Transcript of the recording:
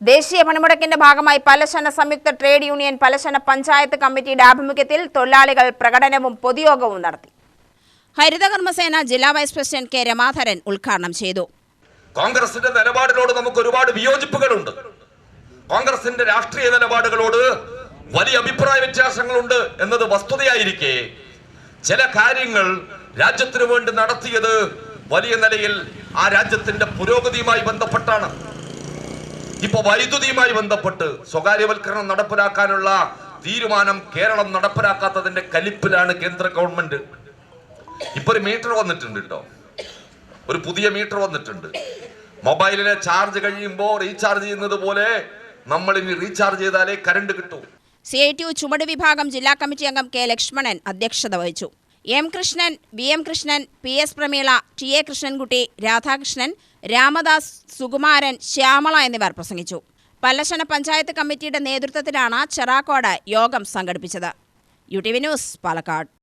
ദേശീയ പണിമുടക്കിന്റെ ഭാഗമായി പലശന സംയുക്ത ട്രേഡ് യൂണിയൻ പലശന പഞ്ചായത്ത് കമ്മിറ്റിയുടെ ആഭിമുഖ്യത്തിൽ തൊഴിലാളികൾ പ്രകടനവും പൊതുയോഗവും നടത്തി. ഹരിതകർമ്മസേന ജില്ലാ വൈസ് പ്രസിഡന്റ് കെ രമാധരൻ ഉദ്ഘാടനം ചെയ്തു. കോൺഗ്രസിന്റെ നിലപാടിനോട് നമുക്ക് ഒരുപാട് വിയോജിപ്പുകളുണ്ട്. കോൺഗ്രസിന്റെ രാഷ്ട്രീയ നിലപാടുകളോട് വലിയ അഭിപ്രായ വ്യത്യാസങ്ങളുണ്ട് എന്നത് വസ്തുതയായിരിക്കെ ചില കാര്യങ്ങൾ രാജ്യത്തിനു വേണ്ടി നടത്തിയത് വലിയ നിലയിൽ ആ രാജ്യത്തിന്റെ പുരോഗതിയുമായി ബന്ധപ്പെട്ടാണ്. ഇപ്പൊ വൈദ്യുതിയുമായി ബന്ധപ്പെട്ട് സ്വകാര്യവൽക്കരണം നടപ്പിലാക്കാനുള്ള തീരുമാനം കേരളം നടപ്പിലാക്കാത്തതിന്റെ കലിപ്പിലാണ് കേന്ദ്ര ഗവൺമെന്റ്. ഇപ്പൊ ഒരു മീറ്റർ വന്നിട്ടുണ്ട് കേട്ടോ ഒരു പുതിയ മീറ്റർ വന്നിട്ടുണ്ട്. മൊബൈലിലെ ചാർജ് കഴിയുമ്പോൾ റീചാർജ് ചെയ്യുന്നത് പോലെ നമ്മൾ ഇനി റീചാർജ് ചെയ്താലേ കറണ്ട് കിട്ടൂ. സി ഐ ടി യു ചുമട് വിഭാഗം ജില്ലാ കമ്മിറ്റി അംഗം കെ ലക്ഷ്മണൻ അധ്യക്ഷത വഹിച്ചു. M Krishnan V M Krishnan P S Prameela T A Krishnankutty Radhakrishnan Ramadas Sukumaran Shyamala എന്നിവർ പ്രസംഗിച്ചു. പല്ലശന പഞ്ചായത്ത് കമ്മിറ്റിയുടെ നേതൃത്വത്തിലാണ് ചെറാക്കോട് യോഗം സംഘടിപ്പിച്ചത്. U T V news Palakkad.